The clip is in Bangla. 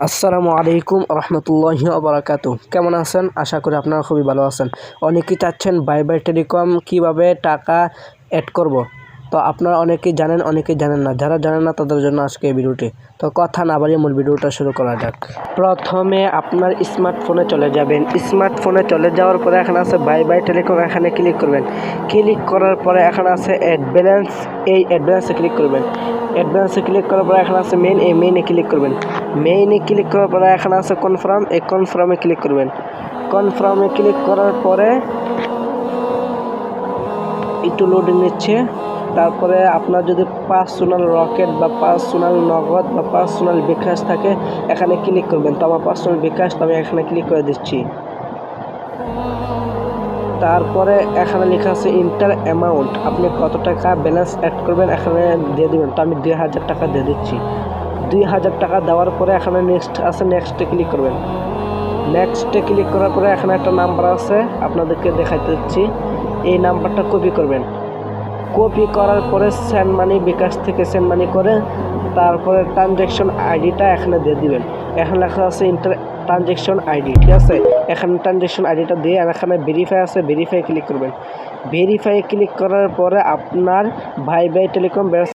আসসালামু আলাইকুম রহমতুল্লাহ আবরাকাতু কেমন আছেন? আশা করি আপনারা খুবই ভালো আছেন। অনেকেই চাচ্ছেন বাই বাই টেলিকম কীভাবে টাকা অ্যাড করব। তো আপনারা অনেকেই জানেন অনেকেই জানেন না। যারা জানেন না, তাদের জন্য আজকে এই ভিডিওটি। তো কথা না বাড়িয়ে মূল ভিডিওটা শুরু করা যাক। প্রথমে আপনার স্মার্টফোনে চলে যাবেন। স্মার্টফোনে চলে যাওয়ার পরে এখানে আছে বাই বাই টেলিকম এখানে ক্লিক করবেন। ক্লিক করার পরে এখানে আছে অ্যাড ব্যালেন্স এই অ্যাড ব্যালেন্সে ক্লিক করবেন। অ্যাডভান্সে ক্লিক করার পরে এখানে আছে মেইন এই মেইনে ক্লিক করবেন। মেইনে ক্লিক করার পরে এখানে আছে কনফার্ম এই কনফার্মে ক্লিক করবেন। কনফার্মে ক্লিক করার পরে একটু লোডিং নিচ্ছে। তারপরে আপনার যদি পার্সোনাল রকেট বা পার্সোনাল নগদ বা পার্সোনাল বিকাশ থাকে, এখানে ক্লিক করবেন। তো আমার পার্সোনাল বিকাশ, তো আমি এখানে ক্লিক করে দিচ্ছি। তারপরে এখানে লেখা আছে ইন্টার অ্যামাউন্ট আপনি কত টাকা ব্যালেন্স অ্যাড করবেন, এখানে দিয়ে দেবেন। তো আমি দুই হাজার টাকা দিয়ে দিচ্ছি। দুই হাজার টাকা দেওয়ার পরে এখানে নেক্সট আছে নেক্সটে ক্লিক করবেন। নেক্সটে ক্লিক করার পরে এখানে একটা নাম্বার আছে, আপনাদেরকে দেখাইতে দিচ্ছি। এই নাম্বারটা কপি করবেন। কপি করার পরে সেন্ড মানি বিকাশ থেকে সেন্ড মানি করে তারপরে ট্রানজ্যাকশন আইডিটা এখানে দিয়ে দিবেন। এখানে লেখা আছে ইন্টার ট্রানজ্যাকশন আইডি ঠিক আছে? এখানে ট্রানজ্যাকশন আইডিটা দিয়ে আর এখানে ভেরিফাই আছে ভেরিফাই ক্লিক করবেন। ভেরিফাই ক্লিক করার পরে আপনার ভাই ভাই টেলিকম